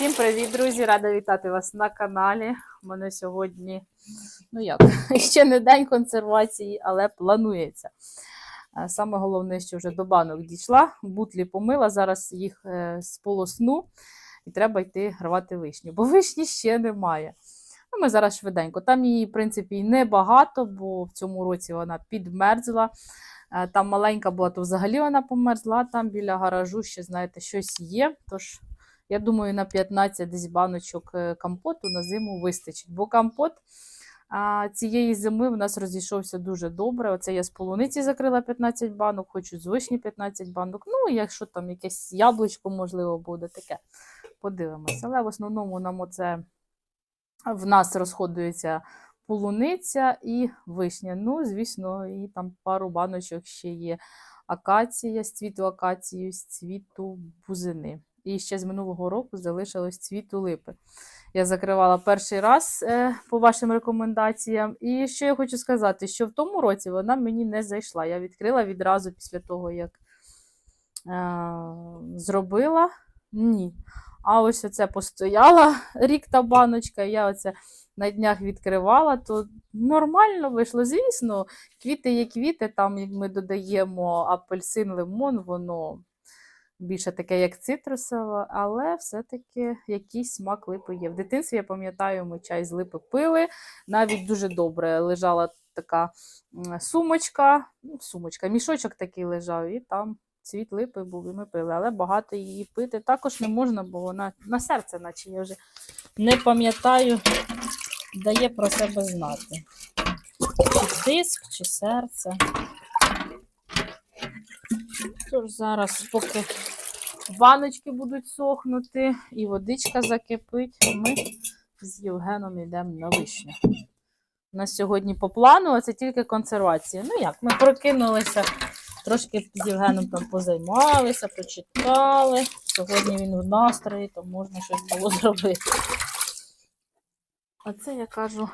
Всім привіт, друзі! Рада вітати вас на каналі. У мене сьогодні, ну як, ще не день консервації, але планується. Саме головне, що вже до банок дійшла, бутлі помила, зараз їх е, сполосну і треба йти рвати вишню, бо вишні ще немає. Ну, ми зараз швиденько. Там її, в принципі, небагато, бо в цьому році вона підмерзла. Там маленька була, то взагалі вона померзла, там біля гаражу ще, знаєте, щось є. Тож я думаю, на 15 десь баночок е, компоту на зиму вистачить. Бо компот а, цієї зими в нас розійшовся дуже добре. Оце я з полуниці закрила 15 банок, хочу з вишні 15 банок. Ну, якщо там якесь яблучко, можливо, буде таке. Подивимося. Але в основному нам оце в нас розходується полуниця і вишня. Ну, звісно, і там пару баночок ще є. Акація з цвіту акації, з цвіту бузини. І ще з минулого року залишилось цвіту липи. Я закривала перший раз е, по вашим рекомендаціям. І що я хочу сказати, що в тому році вона мені не зайшла. Я відкрила відразу після того, як е, зробила. Ні. А ось оце постояла рік та баночка. Я оце на днях відкривала, то нормально вийшло. Звісно, квіти є квіти, там як ми додаємо апельсин, лимон, воно більше таке, як цитрусове, але все-таки якийсь смак липи є. В дитинстві я пам'ятаю, ми чай з липи пили. Навіть дуже добре лежала така сумочка, ну, сумочка, мішочок такий лежав, і там цвіт липи був, і ми пили. Але багато її пити також не можна, бо вона на серце, наче я вже не пам'ятаю, дає про себе знати. Чи тиск, чи серце. Тож зараз, поки баночки будуть сохнути і водичка закипить, ми з Євгеном йдемо на вишню. У нас сьогодні по плану, а це тільки консервація. Ну як, ми прокинулися, трошки з Євгеном там позаймалися, почитали. Сьогодні він в настрої, то можна щось було зробити. А це я кажу,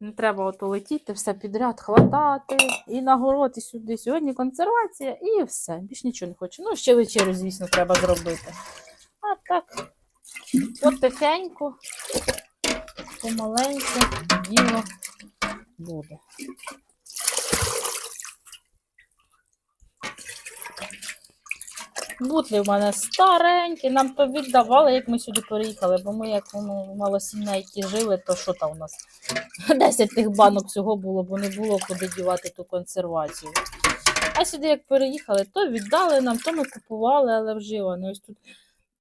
не треба ото летіти, все підряд хватати, і нагороди сюди. Сьогодні консервація, і все. Більш нічого не хочу. Ну, ще вечерю, звісно, треба зробити. А так, потихеньку, помаленьку діло буде. Бутлі в мене старенькі, нам то віддавали, як ми сюди переїхали, бо ми як ну, малосімейки жили, то що там у нас? 10 тих банок всього було, бо не було куди дівати ту консервацію. А сюди, як переїхали, то віддали нам, то ми купували, але вживане. Ось тут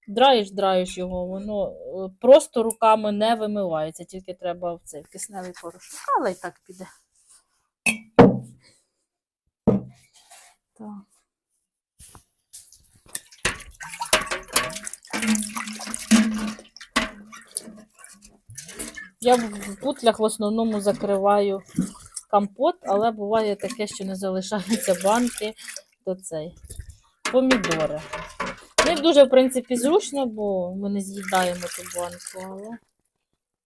драєш, драєш його, воно е, просто руками не вимивається, тільки треба в цей кисневий порошок. Але й так піде. Так. Я в бутлях в основному закриваю компот, але буває таке, що не залишаються банки до цей. Помідори. Не дуже, в принципі, зручно, бо ми не з'їдаємо ту банку, але,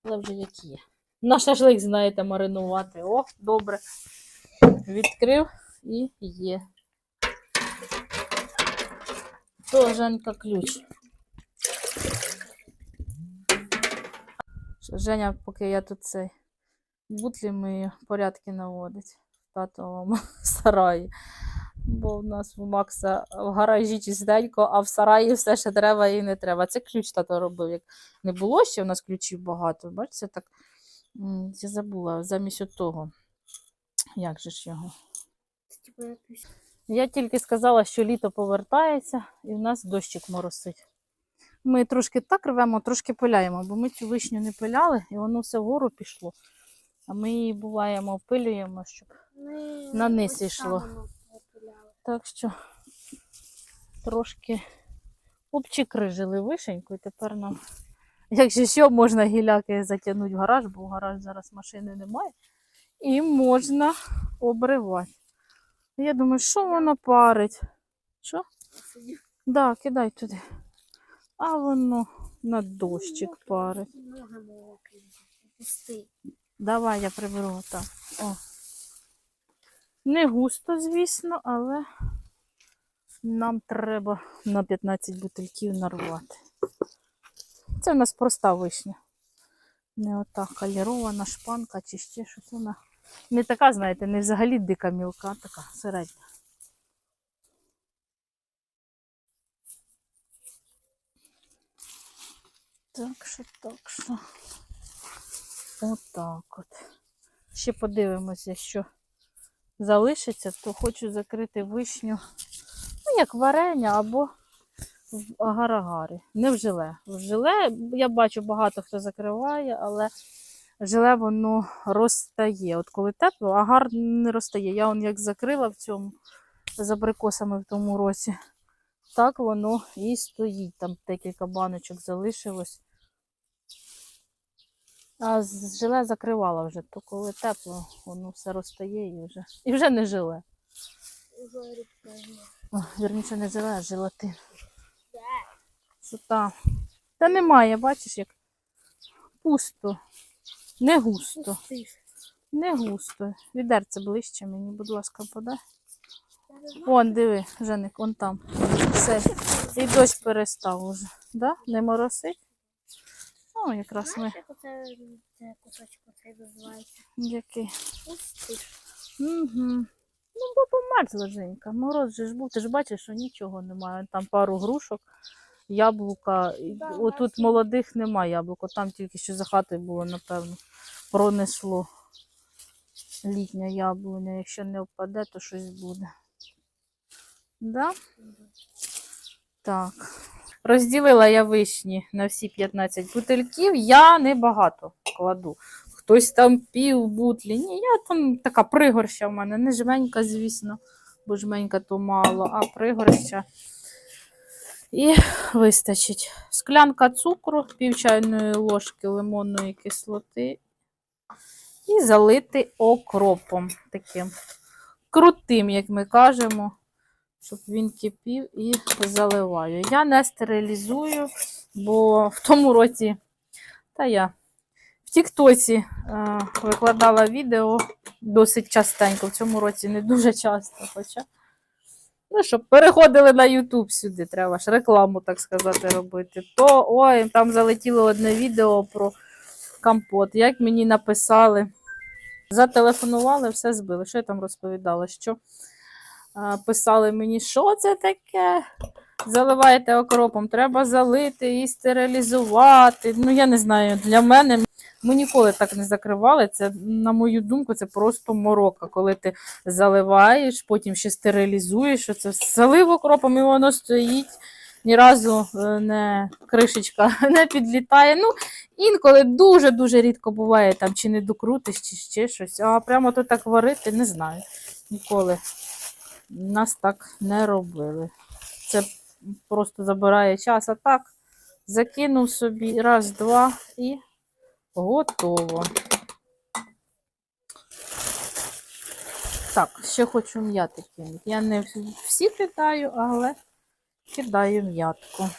але вже як є. На шашлик, знаєте, маринувати. О, добре. Відкрив і є. То Женька ключ. Женя, поки я тут цей бутлі мию, порядки наводить в татовому сараї. Бо в нас в Макса в гаражі чистенько, а в сараї все ще треба і не треба. Це ключ тато робив. Як не було ще, у нас ключів багато. Бачите, так я забула замість того. Як же ж його? Я тільки сказала, що літо повертається і в нас дощик моросить. Ми трошки так рвемо, трошки пиляємо, бо ми цю вишню не пиляли, і воно все вгору пішло. А ми її буваємо, опилюємо, щоб. На низ йшло. Так що трошки обчикрижили вишеньку, і тепер нам, якщо що, можна гіляки затягнути в гараж, бо в гараж зараз машини немає. І можна обривати. Я думаю, що воно парить? Що? Да, кидай туди. А воно на дощик парить. Давай я приберу так. О. Не густо, звісно, але нам треба на 15 бутильків нарвати. це у нас проста вишня. Не ота калірована шпанка чи ще щось. Вона не така, знаєте, не взагалі дика мілка, така середня. Так що, так що. Отак от. Ще подивимося, що залишиться, то хочу закрити вишню, ну, як варення або в агар-агарі. Не в желе. В желе я бачу, багато хто закриває, але желе воно розтає. От коли тепло, агар не розтає. Я он як закрила в цьому з абрикосами в тому році, так воно і стоїть. Там декілька баночок залишилось. А з желе закривала вже, то коли тепло, воно все розтає і вже. І вже не желе. О, вірніше не желе, а желатин. Що там? Та немає, бачиш, як пусто. Не густо. Не густо. Відерце ближче мені, будь ласка, подай. Вон, диви, Женик, вон там. Все. І дощ перестав уже. Да? Не моросить? О, якраз ми. Знаєш, як оце, це кусочок оцей називається? Який? Пустиш. Угу. Ну, бо померзла Женька. Мороз же ж був. Ти ж бачиш, що нічого немає. Там пару грушок, яблука. Да, Отут бачу. молодих немає яблук. От Там тільки що за хатою було, напевно. Пронесло літня яблуня. Якщо не впаде, то щось буде. Да? Так. Розділила я вишні на всі 15 бутильків. Я не багато кладу. Хтось там пів бутлі. Ні, я там така пригорща в мене, не жменька, звісно, бо жменька то мало, а пригорща. І вистачить. Склянка цукру, пів чайної ложки лимонної кислоти. І залити окропом таким крутим, як ми кажемо, щоб він кипів і заливаю. Я не стерилізую, бо в тому році, та я в Тіктоці е, викладала відео досить частенько, в цьому році не дуже часто, хоча. Ну, щоб переходили на YouTube сюди, треба ж рекламу, так сказати, робити. То ой, там залетіло одне відео про компот. Як мені написали, зателефонували, все збили. Що я там розповідала? Що писали мені, що це таке? Заливаєте окропом, треба залити і стерилізувати. Ну, я не знаю, для мене ми ніколи так не закривали. Це, на мою думку, це просто морока, коли ти заливаєш, потім ще стерилізуєш, що це залив окропом і воно стоїть. Ні разу е, не кришечка не підлітає. Ну, інколи дуже-дуже рідко буває, там, чи не докрутиш, чи ще щось. А прямо то так варити, не знаю. Ніколи нас так не робили. Це просто забирає час. А так, закинув собі раз, два і готово. Так, ще хочу м'яти кинути. Я не всі кидаю, але кидаю м'ятку.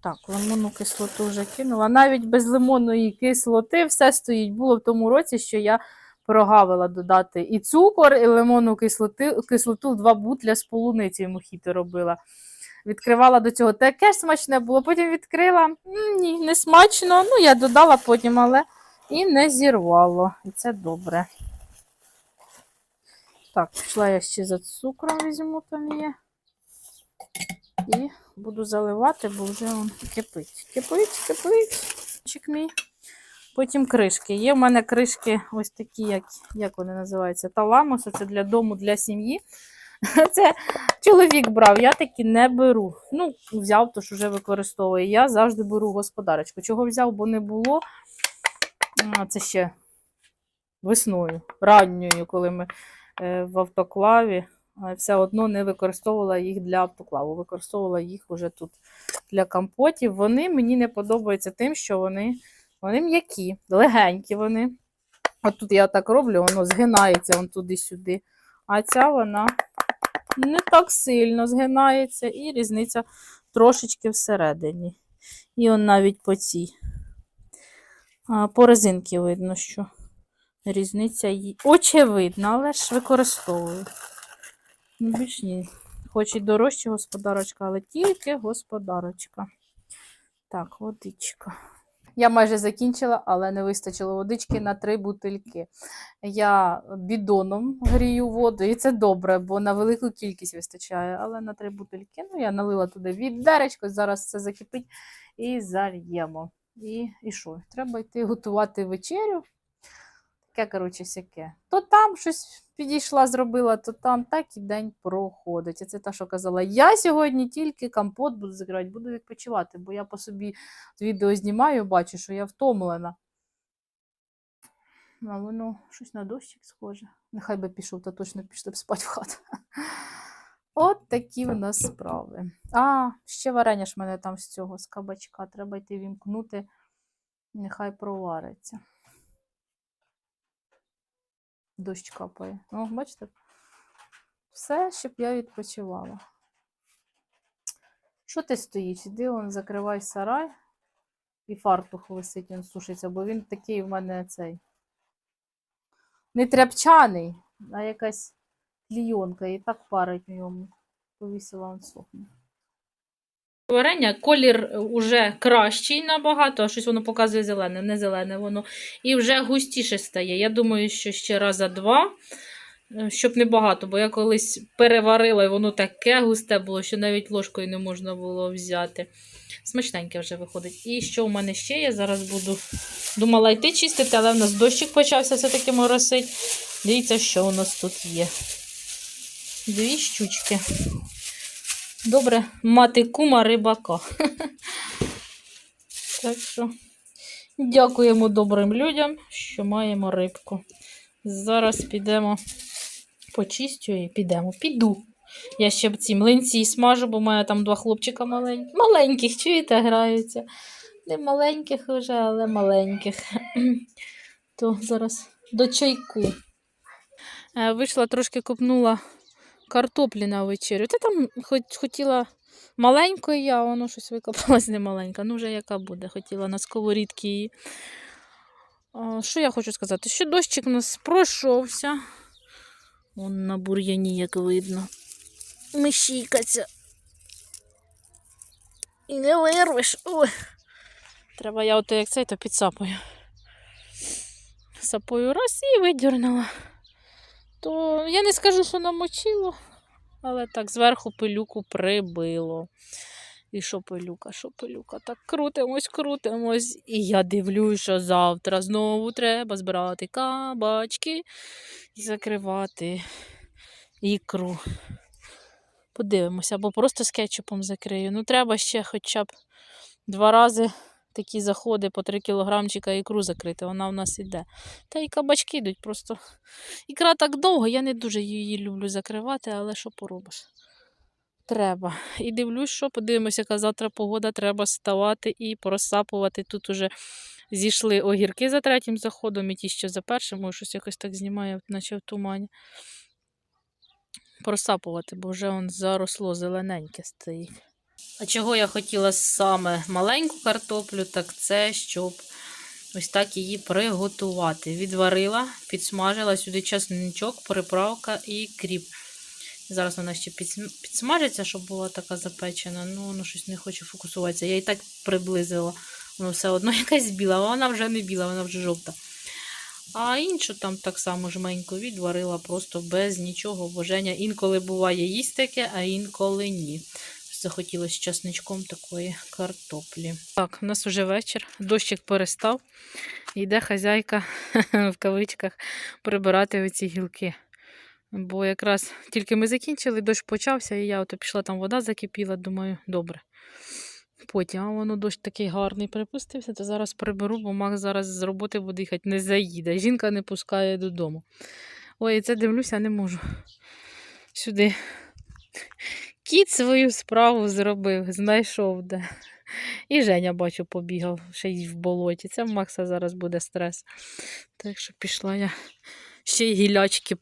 Так, лимонну кислоту вже кинула. Навіть без лимонної кислоти все стоїть. Було в тому році, що я прогавила додати і цукор, і лимонну кислоту, кислоту два бутля з полуницею мохіто робила. Відкривала до цього таке ж смачне було, потім відкрила. Ні, не смачно. Ну, я додала потім, але і не зірвало. І це добре. Так, пішла я ще за цукром візьму, там є. І буду заливати, бо вже он кипить. Кипить, кипить. Чик мій. Потім кришки. Є в мене кришки ось такі, як, як вони називаються, таламус. Це для дому, для сім'ї. Це чоловік брав, я такі не беру. Ну, взяв, то ж вже використовує. Я завжди беру господарочку. Чого взяв, бо не було. Це ще весною, ранньою, коли ми е, в автоклаві. Все одно не використовувала їх для автоклаву, використовувала їх уже тут для компотів. Вони мені не подобаються тим, що вони, вони м'які, легенькі вони. От тут я так роблю, воно згинається вон туди-сюди. А ця вона не так сильно згинається, і різниця трошечки всередині. І он навіть по цій. А, по резинці видно, що різниця є. Очевидна, але ж використовую. Ну, Більш ні. Хоч і дорожче господарочка, але тільки господарочка. Так, водичка. Я майже закінчила, але не вистачило водички на три бутильки. Я бідоном грію воду, і це добре, бо на велику кількість вистачає. Але на три бутильки, ну я налила туди відеречко, зараз це закипить і зальємо. І, і що? Треба йти готувати вечерю. Таке, коротше, сяке. То там щось підійшла, зробила, то там так і день проходить. І це та, що казала, я сьогодні тільки компот буду закривати, буду відпочивати, бо я по собі відео знімаю, бачу, що я втомлена. А воно щось на дощик схоже. Нехай би пішов, та точно пішли б спати в хату. От такі в нас справи. А, ще варення ж мене там з цього, з кабачка. Треба йти вімкнути, нехай провариться. Дощ капає. О, бачите? Все, щоб я відпочивала. Що ти стоїш? Іди он закривай сарай. І фартух висить, він сушиться, бо він такий в мене цей. Не тряпчаний, а якась клійонка, і так парить в ньому. Повісила он сохне. Варення, колір уже кращий набагато, а щось воно показує зелене, не зелене воно. І вже густіше стає. Я думаю, що ще раза два, е, щоб не багато, бо я колись переварила, і воно таке густе було, що навіть ложкою не можна було взяти. Смачненьке вже виходить. І що в мене ще є? Зараз буду. Думала йти чистити, але в нас дощик почався все-таки моросить. Дивіться, що у нас тут є. Дві щучки. Добре, мати кума рибака. Так що дякуємо добрим людям, що маємо рибку. Зараз підемо почистю і підемо. Піду. Я ще б ці млинці смажу, бо мене там два хлопчика маленьких. Маленьких, чуєте, граються. Не маленьких вже, але маленьких. То зараз до чайку. Е, Вийшла трошки копнула картоплі на вечерю. Ти там хоч хотіла маленької, а воно щось викопалось не маленька. Ну, вже яка буде, хотіла на сковорідки її. Що я хочу сказати? Що дощик у нас пройшовся. Вон на бур'яні, як видно. Мишікаться. І не вирвеш. Ой. Треба я ото як цей, то підсапаю. Сапою раз і видірнула. То я не скажу, що намочило, але так зверху пилюку прибило. І що пилюка, що пилюка? Так крутимось, крутимось. І я дивлюсь, що завтра знову треба збирати кабачки і закривати ікру. Подивимося, або просто з кетчупом закрию. Ну, треба ще хоча б два рази такі заходи по 3 кілограмчика ікру закрити. Вона в нас іде. Та і кабачки йдуть просто. Ікра так довго, я не дуже її люблю закривати, але що поробиш? Треба. І дивлюсь, що подивимося, яка завтра погода, треба вставати і просапувати. Тут уже зійшли огірки за третім заходом, і ті, що за першим, може, щось якось так знімає, наче в тумані. Просапувати, бо вже он заросло зелененьке стоїть. А чого я хотіла саме маленьку картоплю, так це щоб ось так її приготувати. Відварила, підсмажила сюди чесничок, приправка і кріп. Зараз вона ще підсмажиться, щоб була така запечена. Ну, воно щось не хоче фокусуватися. Я і так приблизила. Воно все одно якась біла, а вона вже не біла, вона вже жовта. А іншу там так само жменько відварила, просто без нічого. Бо інколи буває їсть таке, а інколи ні. Захотілося часничком такої картоплі. Так, у нас вже вечір, дощик перестав. Йде хазяйка в кавичках прибирати оці гілки. Бо якраз тільки ми закінчили, дощ почався, і я ото пішла, там вода закипіла, думаю, добре. Потім, а воно дощ такий гарний припустився, то зараз приберу, бо Макс зараз з роботи буде їхати, не заїде. Жінка не пускає додому. Ой, це дивлюся, не можу. Сюди. Кіт свою справу зробив, знайшов де. І Женя, бачу, побігав ще й в болоті. Це в Макса зараз буде стрес. Так що пішла я ще й гілячки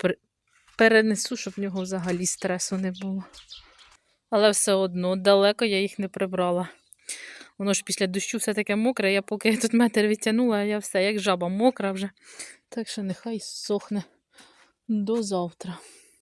перенесу, щоб в нього взагалі стресу не було. Але все одно далеко я їх не прибрала. Воно ж після дощу все таке мокре, я поки тут метр відтягнула, я все, як жаба мокра вже. Так що нехай сохне до завтра.